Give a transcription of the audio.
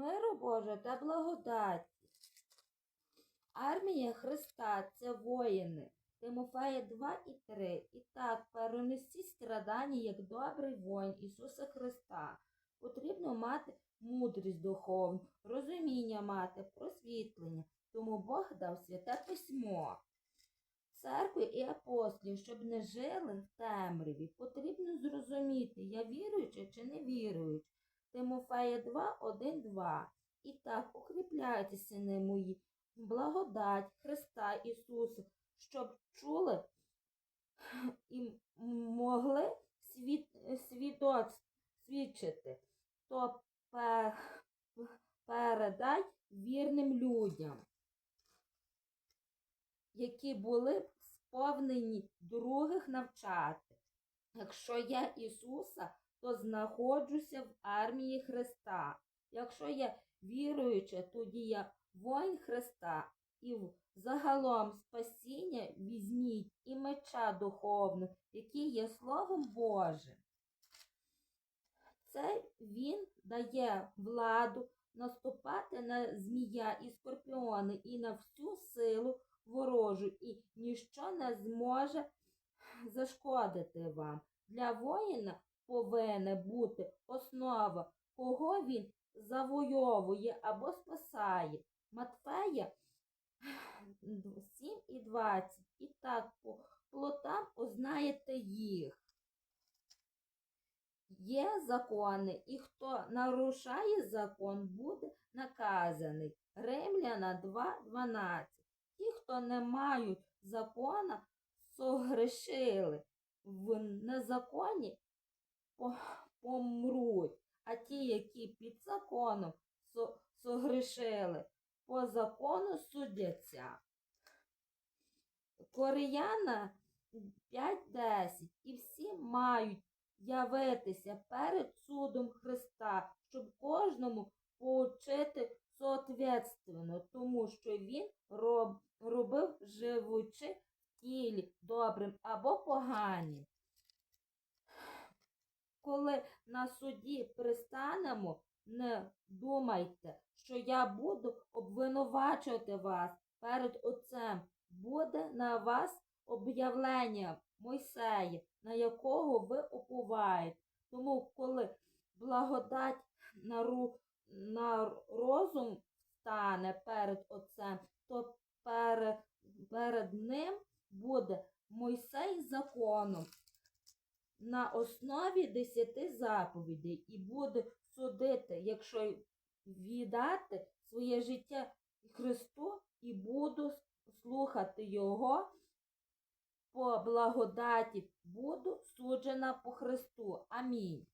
Миру Боже та благодаті. Армія Христа це воїни. Тимофея 2 і 3. І так, перенесіть страдання як добрий воїн Ісуса Христа. Потрібно мати мудрість духовну, розуміння мати, просвітлення. Тому Бог дав святе письмо. Церкви і апостолів, щоб не жили в темряві, потрібно зрозуміти, я віруючий чи не віруючий. Тимофея 2, 1, 2. І так, укріпляйтеся, сини мої, благодать Христа Ісуса, щоб чули і могли свід, свідоц, свідчити, то пе- передай вірним людям, які були сповнені других навчати. Якщо я Ісуса, то знаходжуся в армії Христа. Якщо я віруюча, тоді я воїн Христа. І загалом спасіння візьміть і меча духовного, який є Словом Божим. Це він дає владу наступати на змія і скорпіони і на всю силу ворожу, і ніщо не зможе зашкодити вам. Для воїна повинна бути основа, кого він завойовує або спасає. Матфея 7 і 20. І так по плотам ознаєте їх. Є закони, і хто нарушає закон, буде наказаний. Римляна 2.12. Ті, хто не мають закона, согрешили. В незаконі помруть, а ті, які під законом со- согрешили, по закону судяться. Коріяна 5.10. І всі мають явитися перед судом Христа, щоб кожному поучити соответственно, тому що він роб, робив, живучи в тілі добрим або поганим. Коли на суді пристанемо, не думайте, що я буду обвинувачувати вас перед Отцем. Буде на вас об'явлення Мойсея, на якого ви уповаєте. Тому, коли благодать на, ру, на розум стане перед Отцем, то перед, перед ним буде Мойсей законом на основі десяти заповідей і буде судити, якщо віддати своє життя Христу і буду слухати Його по благодаті, буду суджена по Христу. Амінь.